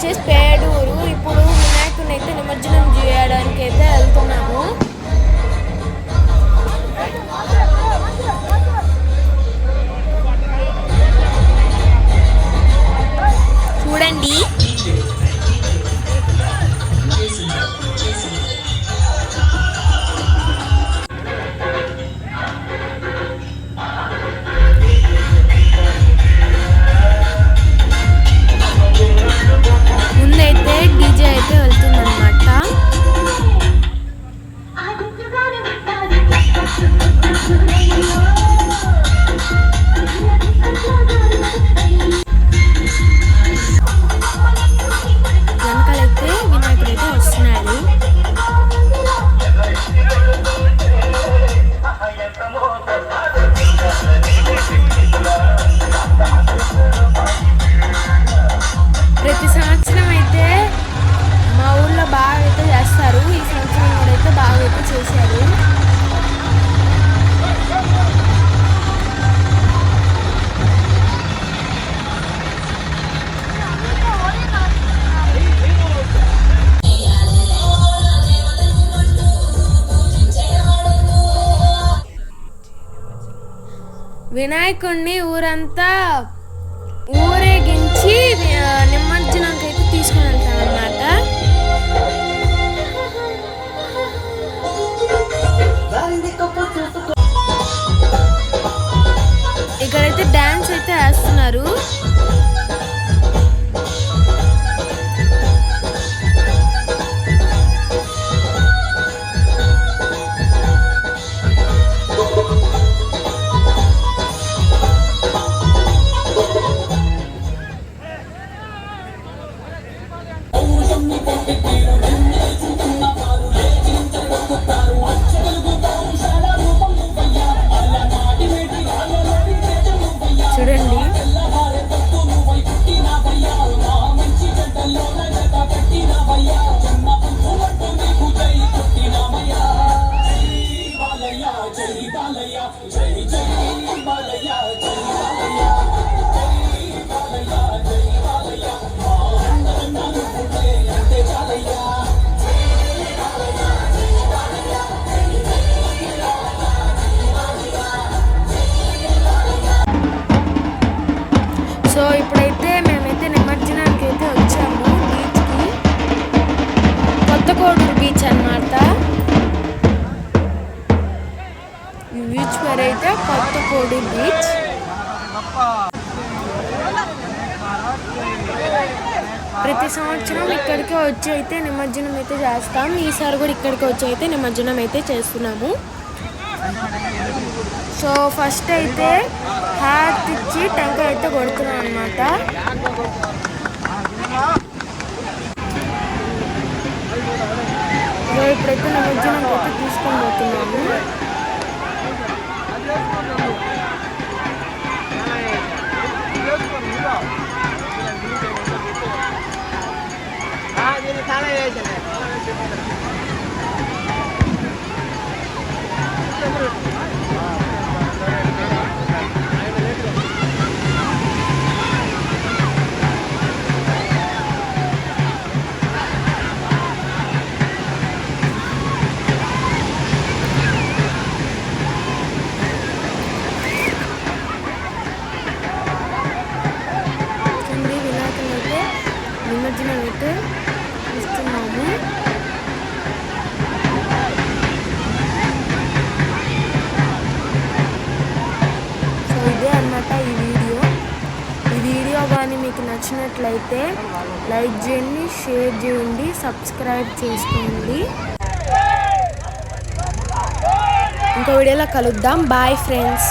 వచ్చేసి పేడూరు. ఇప్పుడు వినాయకుని అయితే నిమజ్జనం చేయడానికి అయితే ప్రతి సంవత్సరం అయితే మా ఊళ్ళో బాగా అయితే చేస్తారు. ఈ సంవత్సరం కూడా అయితే బాగా అయితే చేశారు. వినాయకుణ్ణి ఊరంతా ఊరేగి వచ్చి నిమజ్జనంకైతే తీసుకుని వెళ్తానమాట ఇప్పుడైతే మేమైతే నిమజ్జనానికి అయితే వచ్చాము బీచ్కి. కొత్త కోడూరు బీచ్ అన్నమాట. ఈ బీచ్ పేరు అయితే కొత్త కోడూరు బీచ్. ప్రతి సంవత్సరం ఇక్కడికి వచ్చి అయితే నిమజ్జనం అయితే చేస్తాం. ఈసారి కూడా ఇక్కడికి వచ్చి అయితే నిమజ్జనం అయితే చేస్తున్నాము. సో ఫస్ట్ అయితే హ్యాట్ ఇచ్చి టెంకాయ అయితే కొడుతున్నాం అనమాట సో ఇప్పుడైతే నిమజ్జనం అయితే తీసుకొని పోతున్నాము. చాలా అయితే ఇస్తున్నాము సో ఇదే అన్నమాట ఈ వీడియో. ఈ వీడియో కానీ మీకు నచ్చినట్లయితే లైక్ చేయండి షేర్ చేయండి సబ్స్క్రైబ్ చేసుకోండి. ఇంకో వీడియోలో కలుద్దాం. Bye friends.